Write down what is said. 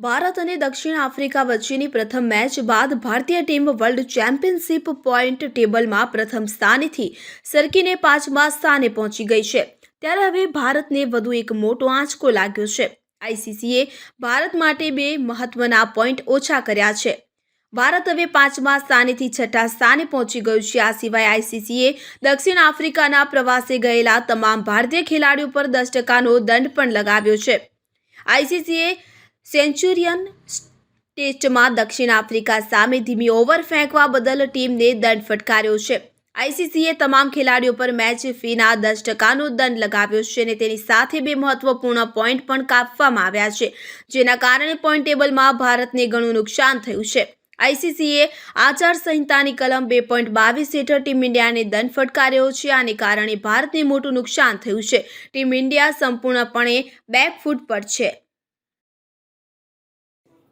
ભારત અને દક્ષિણ આફ્રિકા વચ્ચેની પ્રથમ મેચ બાદ ભારતીય ટીમ વર્લ્ડ ચેમ્પિયનશિપ પોઈન્ટ ટેબલમાં પ્રથમ સ્થાનેથી સરકીને પાંચમા સ્થાને પહોંચી ગઈ છે. ત્યારે હવે ભારતને વધુ એક મોટો આંચકો લાગ્યો છે. આઈસીસીએ ભારત માટે બે મહત્વના પોઈન્ટ ઓછા કર્યા છે. ભારત હવે પાંચમા સ્થાનેથી છઠ્ઠા સ્થાને પહોંચી ગયું છે. આ સિવાય આઈસીસીએ દક્ષિણ આફ્રિકાના પ્રવાસે ગયેલા તમામ ભારતીય ખેલાડીઓ પર દસ ટકાનો દંડ પણ લગાવ્યો છે. આઈસીસીએ સેન્ચુરિયન ટેસ્ટમાં દક્ષિણ આફ્રિકા સામે ધીમી ઓવર ફેંકવા બદલ ટીમને દંડ ફટકાર્યો છે. આઈસીસીએ તમામ ખેલાડીઓ પર મેચ ફીના દસ ટકાનો દંડ લગાવ્યો છે અને તેની સાથે બે મહત્વપૂર્ણ પોઈન્ટ પણ કાપવામાં આવ્યા છે, જેના કારણે પોઈન્ટ ટેબલમાં ભારતને ઘણું નુકસાન થયું છે. આઈસીસીએ આચાર સંહિતાની કલમ બે પોઈન્ટ બાવીસ હેઠળ ટીમ ઇન્ડિયાને દંડ ફટકાર્યો છે આને કારણે ભારતને મોટું નુકસાન થયું છે. ટીમ ઇન્ડિયા સંપૂર્ણપણે બેકફૂટ પર છે.